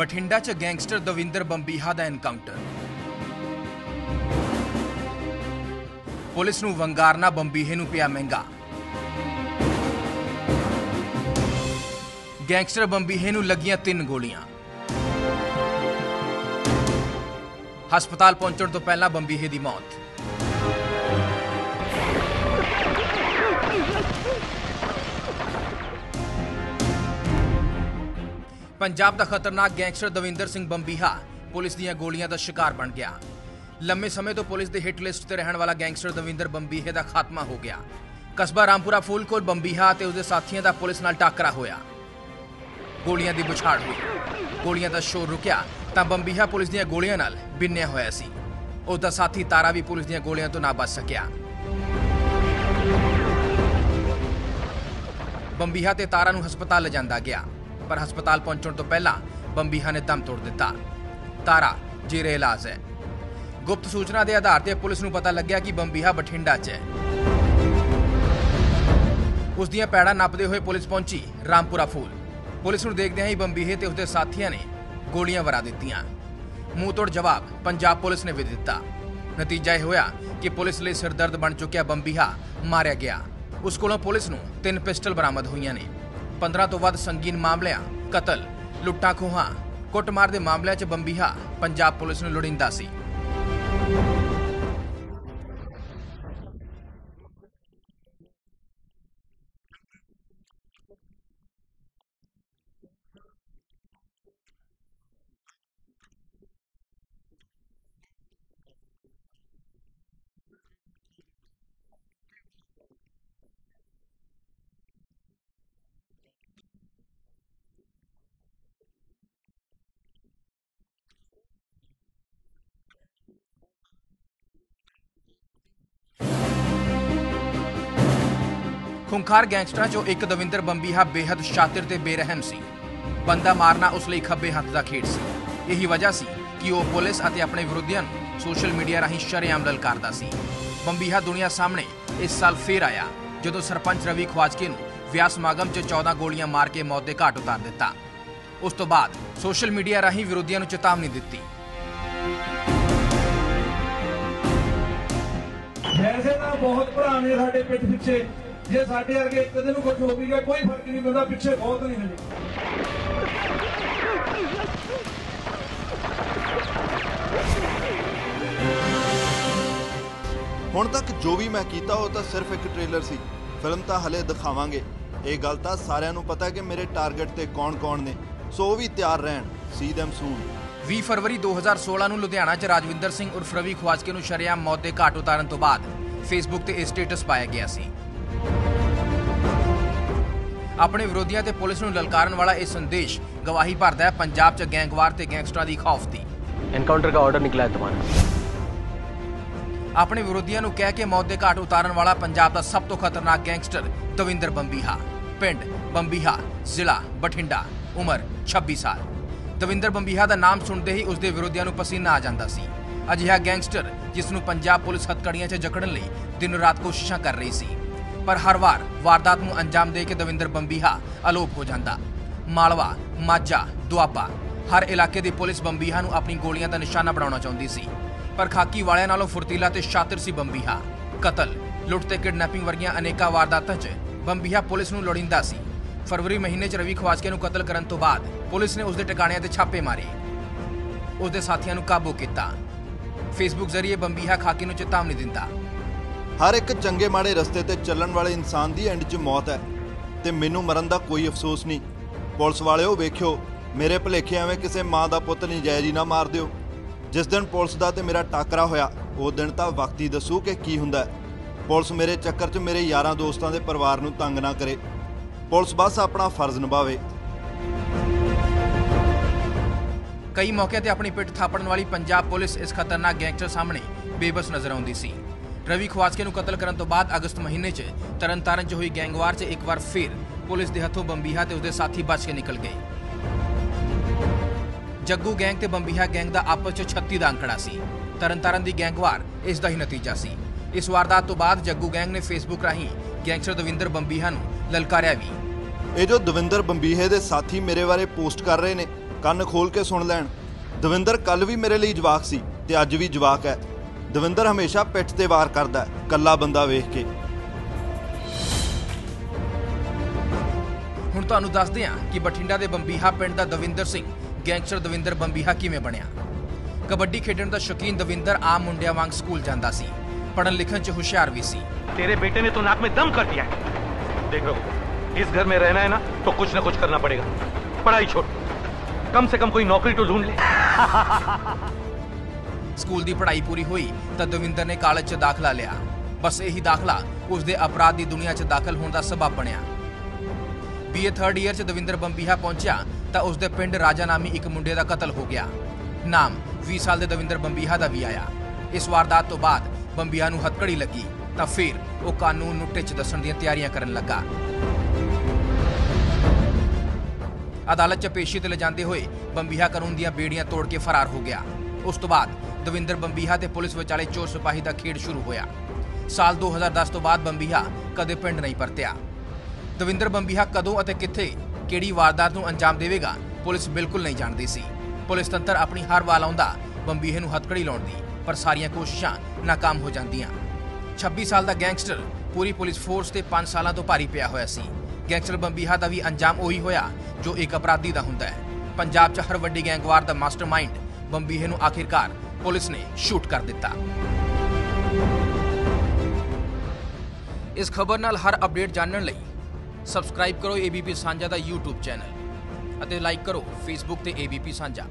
ਬਠਿੰਡਾ 'ਚ ਗੈਂਗਸਟਰ ਦਵਿੰਦਰ ਬੰਬੀਹਾ ਦਾ encounter police ਨੂੰ ਵੰਗਾਰਨਾ ਬੰਬੀਹੇ ਨੂੰ ਪਿਆ ਮਹਿੰਗਾ। ਗੈਂਗਸਟਰ ਬੰਬੀਹੇ ਨੂੰ ਲੱਗੀਆਂ ਤਿੰਨ ਗੋਲੀਆਂ। ਹਸਪਤਾਲ ਪਹੁੰਚਣ ਤੋਂ ਪਹਿਲਾਂ ਬੰਬੀਹੇ ਦੀ ਮੌਤ। ਪੰਜਾਬ ਦਾ ਖਤਰਨਾਕ ਗੈਂਗਸਟਰ ਦਵਿੰਦਰ ਸਿੰਘ ਬੰਬੀਹਾ ਪੁਲਿਸ ਦੀਆਂ ਗੋਲੀਆਂ ਦਾ ਸ਼ਿਕਾਰ ਬਣ ਗਿਆ। ਲੰਮੇ ਸਮੇਂ ਤੋਂ ਪੁਲਿਸ ਦੇ ਹਿੱਟ ਲਿਸਟ ਤੇ ਰਹਿਣ ਵਾਲਾ ਗੈਂਗਸਟਰ ਦਵਿੰਦਰ ਬੰਬੀਹੇ ਦਾ ਖਾਤਮਾ ਹੋ ਗਿਆ। ਕਸਬਾ ਰਾਮਪੁਰਾ ਫੂਲ ਕੋਲ ਬੰਬੀਹਾ ਤੇ ਉਸਦੇ ਸਾਥੀਆਂ ਦਾ ਪੁਲਿਸ ਨਾਲ ਟਾਕਰਾ ਹੋਇਆ। ਗੋਲੀਆਂ ਦੀ ਬੁਛਾੜ ਹੋਈ। ਗੋਲੀਆਂ ਦਾ ਸ਼ੋਰ ਰੁਕਿਆ ਤਾਂ ਬੰਬੀਹਾ ਪੁਲਿਸ ਦੀਆਂ ਗੋਲੀਆਂ ਨਾਲ ਬਿੰਨਿਆ ਹੋਇਆ ਸੀ। ਉਸਦਾ ਸਾਥੀ ਤਾਰਾ ਵੀ ਪੁਲਿਸ ਦੀਆਂ ਗੋਲੀਆਂ ਤੋਂ ਨਾ ਬਚ ਸਕਿਆ। ਬੰਬੀਹਾ ਤੇ ਤਾਰਾ ਨੂੰ ਹਸਪਤਾਲ ਲਿਜਾਂਦਾ ਗਿਆ। ਪਰ ਹਸਪਤਾਲ ਪਹੁੰਚਣ ਤੋਂ ਪਹਿਲਾਂ ਬੰਬੀਹਾ ਨੇ ਦਮ ਤੋੜ ਦਿੱਤਾ। ਤਾਰਾ, ਜੇਰੇ ਇਲਾਜ ਹੈ। ਗੁਪਤ ਸੂਚਨਾ ਦੇ ਆਧਾਰ ਤੇ ਪੁਲਿਸ ਨੂੰ ਪਤਾ ਲੱਗਿਆ ਕਿ ਬੰਬੀਹਾ ਬਠਿੰਡਾ 'ਚ ਹੈ। ਉਸ ਦੀਆਂ ਪੈੜਾਂ ਨੱਪਦੇ ਹੋਏ ਪੁਲਿਸ ਪਹੁੰਚੀ ਰਾਮਪੁਰਾ ਫੂਲ। ਪੁਲਿਸ ਨੂੰ ਦੇਖਦਿਆਂ ਹੀ ਬੰਬੀਹੇ ਤੇ ਉਸਦੇ ਸਾਥੀਆਂ ਨੇ ਗੋਲੀਆਂ ਵਰਾ ਦਿੱਤੀਆਂ। ਮੂੰਹ ਤੋੜ ਜਵਾਬ ਪੰਜਾਬ ਪੁਲਿਸ ਨੇ ਵੀ ਦਿੱਤਾ। ਨਤੀਜਾ ਇਹ ਹੋਇਆ ਕਿ ਪੁਲਿਸ ਲਈ ਸਿਰਦਰਦ ਬਣ ਚੁੱਕਿਆ ਬੰਬੀਹਾ ਮਾਰਿਆ ਗਿਆ। ਉਸ ਕੋਲੋਂ ਪੁਲਿਸ ਨੂੰ ਤਿੰਨ ਪਿਸਟਲ ਬਰਾਮਦ ਹੋਈਆਂ ਨੇ। 15 ਤੋਂ ਵੱਧ ਸੰਗੀਨ ਮਾਮਲਿਆਂ, ਕਤਲ, ਲੁੱਟਾਂ ਖੋਹਾਂ, ਕੁੱਟਮਾਰ ਦੇ ਮਾਮਲਿਆਂ 'ਚ ਬੰਬੀਹਾ, ਪੰਜਾਬ ਪੁਲਿਸ ਨੂੰ ਲੋੜੀਂਦਾ ਸੀ। ਖੁੰਖਾਰ ਗੈਂਗਸਟਰਾਂ 'ਚੋਂ ਇੱਕ ਦਵਿੰਦਰ ਬੰਬੀਹਾ ਬੇहद ਸ਼ਾਤਿਰ ਤੇ ਬੇਰਹਿਮ ਸੀ। ਬੰਦਾ ਮਾਰਨਾ ਉਸ ਲਈ ਖੱਬੇ ਹੱਥ ਦਾ ਖੇਡ ਸੀ। ਇਹੀ ਵਜ੍ਹਾ ਸੀ ਕਿ ਉਹ ਪੁਲਿਸ ਅਤੇ ਆਪਣੇ ਵਿਰੋਧੀਆਂ ਨੂੰ ਸੋਸ਼ਲ ਮੀਡੀਆ ਰਾਹੀਂ ਸ਼ਰੇਆਮ ਲਲਕਾਰਦਾ ਸੀ। ਬੰਬੀਹਾ ਦੁਨੀਆ ਸਾਹਮਣੇ ਇਸ ਸਾਲ ਫੇਰ ਆਇਆ, ਜਦੋਂ ਸਰਪੰਚ ਰਵੀ ਖਵਾਜਕੇ ਨੂੰ ਵਿਆਹ ਸਮਾਗਮ 'ਚ 14 ਗੋਲੀਆਂ ਮਾਰ ਕੇ ਮੌਤ ਦੇ ਘਾਟ ਉਤਾਰ ਦਿੱਤਾ। ਉਸ ਤੋਂ ਬਾਅਦ ਸੋਸ਼ਲ ਮੀਡੀਆ ਰਾਹੀਂ ਵਿਰੋਧੀਆਂ ਨੂੰ ਚੇਤਾਵਨੀ ਦਿੱਤੀ। ਵੈਸੇ ਤਾਂ ਬਹੁਤ ਭਰਾ ਨੇ ਸਾਡੇ ਪਿੱਠ ਪਿੱਛੇ ਜੇ ਸਾਡੇ ਵਰਗੇ ਇੱਕ ਦਿਨ ਨੂੰ ਕੁਝ ਹੋ ਵੀ ਗਿਆ ਕੋਈ ਫ਼ਰਕ ਨਹੀਂ ਪੈਂਦਾ ਪਿੱਛੇ ਬਹੁਤ ਨਹੀਂ ਹਜੇ ਹੁਣ ਤੱਕ ਜੋ ਵੀ ਮੈਂ ਕੀਤਾ ਉਹ ਤਾਂ ਸਿਰਫ ਇੱਕ ਟ੍ਰੇਲਰ ਸੀ। ਫਿਲਮ ਤਾਂ ਹਲੇ ਦਿਖਾਵਾਂਗੇ। ਇਹ ਗੱਲ ਤਾਂ ਸਾਰਿਆਂ ਨੂੰ ਪਤਾ ਕਿ ਮੇਰੇ ਟਾਰਗੇਟ ਤੇ ਕੌਣ-ਕੌਣ ਨੇ। ਸੋ ਉਹ ਵੀ ਤਿਆਰ ਰਹਿਣ। ਸੀ them soon. 20 ਫਰਵਰੀ 2016 ਨੂੰ ਲੁਧਿਆਣਾ 'ਚ ਰਾਜਵਿੰਦਰ ਸਿੰਘ ਉਰਫ ਰਵੀ ਖਵਾਜਕੇ ਨੂੰ ਸ਼ਰੇਆਮ ਮੌਤ ਦੇ ਘਾਟ ਉਤਾਰਨ ਤੋਂ ਬਾਅਦ ਫੇਸਬੁੱਕ ਤੇ ਇਹ ਸਟੇਟਸ ਪਾਇਆ ਗਿਆ ਸੀ। ਆਪਣੇ ਵਿਰੋਧੀਆਂ ਤੇ ਪੁਲਿਸ ਨੂੰ ਲਲਕਾਰਨ ਵਾਲਾ ਇਹ ਸੰਦੇਸ਼ ਗਵਾਹੀ ਭਰਦਾ ਹੈ ਪੰਜਾਬ 'ਚ ਗੈਂਗਵਾਰ ਤੇ ਗੈਂਗਸਟਰਾਂ ਦੀ ਖੌਫ ਦੀ एनकाउंटर का ऑर्डर निकला है तुम्हारा ਆਪਣੇ ਵਿਰੋਧੀਆਂ ਨੂੰ ਕਹਿ ਕੇ ਮੌਤ ਦੇ ਘਾਟ ਉਤਾਰਨ ਵਾਲਾ ਪੰਜਾਬ ਦਾ ਸਭ ਤੋਂ ਖਤਰਨਾਕ ਗੈਂਗਸਟਰ ਦਵਿੰਦਰ ਬੰਬੀਹਾ ਪਿੰਡ ਬੰਬੀਹਾ ਜ਼ਿਲ੍ਹਾ ਬਠਿੰਡਾ ਉਮਰ 26 ਸਾਲ ਦਵਿੰਦਰ ਬੰਬੀਹਾ ਦਾ ਨਾਮ ਸੁਣਦੇ ਹੀ ਉਸਦੇ ਵਿਰੋਧੀਆਂ ਨੂੰ ਪਸੀਨਾ ਆ ਜਾਂਦਾ ਸੀ ਅਜਿਹਾ ਗੈਂਗਸਟਰ ਜਿਸ ਨੂੰ ਪੰਜਾਬ ਪੁਲਿਸ ਹੱਥਕੜੀਆਂ 'ਚ ਜਕੜਨ ਲਈ ਦਿਨ ਰਾਤ ਕੋਸ਼ਿਸ਼ਾਂ ਕਰ ਰਹੀ ਸੀ ਪਰ ਹਰ ਵਾਰ ਵਾਰਦਾਤ ਨੂੰ ਅੰਜਾਮ ਦੇ ਕੇ ਦਵਿੰਦਰ ਬੰਬੀਹਾ ਅਲੋਪ ਹੋ ਜਾਂਦਾ। ਮਾਲਵਾ, ਮਾਝਾ, ਦੁਆਬਾ, ਹਰ ਇਲਾਕੇ ਦੀ ਪੁਲਿਸ ਬੰਬੀਹਾ ਨੂੰ ਆਪਣੀ ਗੋਲੀਆਂ ਦਾ ਨਿਸ਼ਾਨਾ ਬਣਾਉਣਾ ਚਾਹੁੰਦੀ ਸੀ। ਪਰ ਖਾਕੀ ਵਾਲਿਆਂ ਨਾਲੋਂ ਫੁਰਤੀਲਾ ਤੇ ਸ਼ਾਤਰ ਸੀ ਬੰਬੀਹਾ। ਕਤਲ, ਲੁੱਟ ਤੇ ਕਿਡਨੈਪਿੰਗ ਵਰਗੀਆਂ ਅਨੇਕਾਂ ਵਾਰਦਾਤਾਂ 'ਚ ਬੰਬੀਹਾ ਪੁਲਿਸ ਨੂੰ ਲੋੜੀਂਦਾ ਸੀ। ਫਰਵਰੀ ਮਹੀਨੇ 'ਚ ਰਵੀ ਖਵਾਜਕੇ ਨੂੰ ਕਤਲ ਕਰਨ ਤੋਂ ਬਾਅਦ ਪੁਲਿਸ ਨੇ ਉਸ ਦੇ ਟਿਕਾਣਿਆਂ ਤੇ ਛਾਪੇ ਮਾਰੇ। ਉਸ ਦੇ ਸਾਥੀਆਂ ਨੂੰ ਕਾਬੂ ਕੀਤਾ। ਫੇਸਬੁੱਕ ਜ਼ਰੀਏ ਬੰਬੀਹਾ ਖਾਕੀ ਨੂੰ ਚੇਤਾਵਨੀ ਦਿੰਦਾ। ਹਰ ਇੱਕ ਚੰਗੇ ਮਾੜੇ ਰਸਤੇ ਤੇ ਚੱਲਣ ਵਾਲੇ ਇਨਸਾਨ ਦੀ ਐਂਡ 'ਚ ਮੌਤ ਹੈ। ਤੇ ਮੈਨੂੰ ਮਰਨ ਦਾ ਕੋਈ ਅਫਸੋਸ ਨਹੀਂ। ਪੁਲਿਸ ਵਾਲਿਓ, ਵੇਖਿਓ, ਮੇਰੇ ਭਲੇਖੇ ਐਵੇਂ ਕਿਸੇ ਮਾਂ ਦਾ ਪੁੱਤ ਨਜਾਇਜ਼ ਹੀ ਨਾ ਮਾਰ ਦਿਓ। ਜਿਸ ਦਿਨ ਪੁਲਿਸ ਦਾ ਤੇ ਮੇਰਾ ਟਾਕਰਾ ਹੋਇਆ, ਉਹ ਦਿਨ ਤਾਂ ਵਕਤ ਹੀ ਦੱਸੂ ਕਿ ਕੀ ਹੁੰਦਾ ਪੁਲਿਸ ਮੇਰੇ ਚੱਕਰ 'ਚ ਮੇਰੇ ਯਾਰਾਂ ਦੋਸਤਾਂ ਦੇ ਪਰਿਵਾਰ ਨੂੰ ਤੰਗ ਨਾ ਕਰੇ। ਪੁਲਿਸ ਬਸ ਆਪਣਾ ਫਰਜ਼ ਨਿਭਾਵੇ। ਕਈ ਮੌਕਿਆਂ ਤੇ ਆਪਣੀ ਪਿੱਠ ਥਾਪੜਨ ਵਾਲੀ ਪੰਜਾਬ ਪੁਲਿਸ ਇਸ ਖਤਰਨਾਕ ਗੈਂਗਸਟਰ ਸਾਹਮਣੇ ਬੇਬਸ ਨਜ਼ਰ ਆਉਂਦੀ ਸੀ। ਰਵੀ ਖਵਾਜਕੇ ਨੂੰ ਕਤਲ ਕਰਨ ਤੋਂ ਬਾਅਦ ਅਗਸਤ ਮਹੀਨੇ 'ਚ ਤਰਨਤਾਰਨ 'ਚ ਹੋਈ ਗੈਂਗਵਾਰ 'ਚ ਇੱਕ ਵਾਰ ਫਿਰ ਪੁਲਿਸ ਦੇ ਹੱਥੋਂ ਬੰਬੀਹਾ ਤੇ ਉਸਦੇ ਸਾਥੀ ਬਚ ਕੇ ਨਿਕਲ ਗਏ। ਜੱਗੂ ਗੈਂਗ ਤੇ ਬੰਬੀਹਾ ਗੈਂਗ ਦਾ ਆਪਸ 'ਚ 36 ਦਾ ਅੰਕੜਾ ਸੀ। ਤਰਨਤਾਰਨ ਦੀ ਗੈਂਗਵਾਰ ਇਸ ਦਾ ਹੀ ਨਤੀਜਾ ਸੀ। ਇਸ ਵਾਰਦਾਤ ਤੋਂ ਬਾਅਦ ਜੱਗੂ ਗੈਂਗ ਨੇ ਫੇਸਬੁੱਕ ਰਾਹੀਂ ਗੈਂਗਸਟਰ ਦਵਿੰਦਰ ਬੰਬੀਹਾ ਨੂੰ ਲਲਕਾਰਿਆ ਵੀ। ਇਹ ਜੋ ਦਵਿੰਦਰ ਬੰਬੀਹੇ ਦੇ ਸਾਥੀ ਮੇਰੇ ਬਾਰੇ ਪੋਸਟ ਕਰ ਰਹੇ ਨੇ, ਕੰਨ ਖੋਲ ਕੇ ਸੁਣ ਲੈਣ। ਦਵਿੰਦਰ ਕੱਲ ਵੀ ਮੇਰੇ ਲਈ ਜਵਾਕ ਸੀ ਤੇ ਅੱਜ ਵੀ ਜਵਾਕ ਹੈ। ਦਵਿੰਦਰ ਹਮੇਸ਼ਾ ਪਿੱਠ ਤੇ ਵਾਰ ਕਰਦਾ ਹੈ, ਕੱਲਾ ਬੰਦਾ ਵੇਖ ਕੇ ਹੁਣ ਤੁਹਾਨੂੰ ਦੱਸਦੇ ਹਾਂ ਕਿ ਬਠਿੰਡਾ ਦੇ ਬੰਬੀਹਾ ਪਿੰਡ ਦਾ ਦਵਿੰਦਰ ਸਿੰਘ ਗੈਂਗਸਟਰ ਦਵਿੰਦਰ ਬੰਬੀਹਾ ਕਿਵੇਂ ਬਣਿਆ ਕਬੱਡੀ ਖੇਡਣ ਦਾ ਸ਼ੌਕੀਨ ਦਵਿੰਦਰ ਆਮ ਮੁੰਡਿਆਂ ਵਾਂਗ ਸਕੂਲ ਜਾਂਦਾ ਸੀ ਪੜ੍ਹਨ ਲਿਖਣ 'ਚ ਹੁਸ਼ਿਆਰ ਵੀ ਸੀ तेरे बेटे ने तो नाक में दम कर दिया है देखो इस घर में रहना है ना तो कुछ ना कुछ करना पड़ेगा पढ़ाई छोड़ कम से कम कोई नौकरी तो ढूंढ ले ਸਕੂਲ ਦੀ ਪੜ੍ਹਾਈ ਪੂਰੀ ਹੋਈ ਤਾਂ ਦਵਿੰਦਰ ਨੇ ਕਾਲਜ 'ਚ ਦਾਖਲਾ ਲਿਆ। ਬਸ ਇਹੀ ਦਾਖਲਾ ਉਸ ਦੇ ਅਪਰਾਧ ਦੀ ਦੁਨੀਆ 'ਚ ਦਾਖਲ ਹੋਣ ਦਾ ਸਬਬ ਬਣਿਆ। ਬੀਏ 3rd ਇਅਰ 'ਚ ਦਵਿੰਦਰ ਬੰਬੀਹਾ ਪਹੁੰਚਿਆ ਤਾਂ ਉਸ ਦੇ ਪਿੰਡ ਰਾਜਾ ਨਾਮੀ ਇੱਕ ਮੁੰਡੇ ਦਾ ਕਤਲ ਹੋ ਗਿਆ। ਨਾਮ 20 ਸਾਲ ਦੇ ਦਵਿੰਦਰ ਬੰਬੀਹਾ ਦਾ ਵੀ ਆਇਆ। ਇਸ ਵਾਰਦਾਤ ਤੋਂ ਬਾਅਦ ਬੰਬੀਹਾ ਨੂੰ ਹੱਥਕੜੀ ਲੱਗੀ ਤਾਂ ਫਿਰ ਉਹ ਕਾਨੂੰਨ ਨੂੰ ਟਿੱਚ ਦੱਸਣ ਦੀਆਂ ਤਿਆਰੀਆਂ ਕਰਨ ਲੱਗਾ। ਅਦਾਲਤ 'ਚ ਪੇਸ਼ੀ ਤੇ ਲਿਜਾਂਦੇ ਹੋਏ ਬੰਬੀਹਾ ਕਾਨੂੰਨ ਦੀਆਂ ਬੇੜੀਆਂ ਤੋੜ ਕੇ ਫਰਾਰ ਹੋ ਗਿਆ। ਉਸ ਤੋਂ ਬਾਅਦ ਦਵਿੰਦਰ ਬੰਬੀਹਾ ਤੇ ਪੁਲਿਸ ਵਿਚਾਲੇ ਚੋਰ ਸਿਪਾਹੀ ਦਾ ਖੇਡ ਸ਼ੁਰੂ ਹੋਇਆ। ਸਾਲ 2010 ਤੋਂ ਬਾਅਦ ਬੰਬੀਹਾ ਕਦੇ ਪਿੰਡ ਨਹੀਂ ਪਰਤਿਆ। ਦਵਿੰਦਰ ਬੰਬੀਹਾ ਕਦੋਂ ਅਤੇ ਕਿੱਥੇ, ਕਿਹੜੀ ਵਾਰਦਾਤ ਨੂੰ ਅੰਜਾਮ ਦੇਵੇਗਾ, ਪੁਲਿਸ ਬਿਲਕੁਲ ਨਹੀਂ ਜਾਣਦੀ ਸੀ। ਪੁਲਿਸ ਤੰਤਰ ਆਪਣੀ ਹਰ ਵਾਰ ਆਉਂਦਾ ਬੰਬੀਹੇ ਨੂੰ ਹੱਥਕੜੀ ਲਾਉਣ ਦੀ, ਪਰ ਸਾਰੀਆਂ ਕੋਸ਼ਿਸ਼ਾਂ ਨਾਕਾਮ ਹੋ ਜਾਂਦੀਆਂ। 26 ਸਾਲ ਦਾ ਗੈਂਗਸਟਰ, ਪੂਰੀ ਪੁਲਿਸ ਫੋਰਸ ਤੇ 5 ਸਾਲਾਂ ਤੋਂ ਭਾਰੀ ਪਿਆ ਹੋਇਆ ਸੀ। ਗੈਂਗਸਟਰ ਬੰਬੀਹਾ ਦਾ ਵੀ ਅੰਜਾਮ ਉਹੀ ਹੋਇਆ ਜੋ ਇੱਕ ਅਪਰਾਧੀ ਦਾ ਹੁੰਦਾ ਹੈ। ਪੰਜਾਬ 'ਚ ਹਰ ਵੱਡੀ ਗੈਂਗਵਾਰ ਦਾ ਮਾਸਟਰਮਾਈਂਡ ਬੰਬੀਹੇ ਨੂੰ ਆਖਿਰਕਾਰ ਪੁਲਿਸ ਨੇ ਸ਼ੂਟ ਕਰ ਦਿੱਤਾ ਇਸ ਖਬਰ ਨਾਲ ਹਰ ਅਪਡੇਟ ਜਾਣਨ ਲਈ ਸਬਸਕ੍ਰਾਈਬ ਕਰੋ ABP ਸਾਂਝਾ ਦਾ YouTube ਚੈਨਲ ਅਤੇ ਲਾਈਕ ਕਰੋ Facebook ਤੇ ABP ਸਾਂਝਾ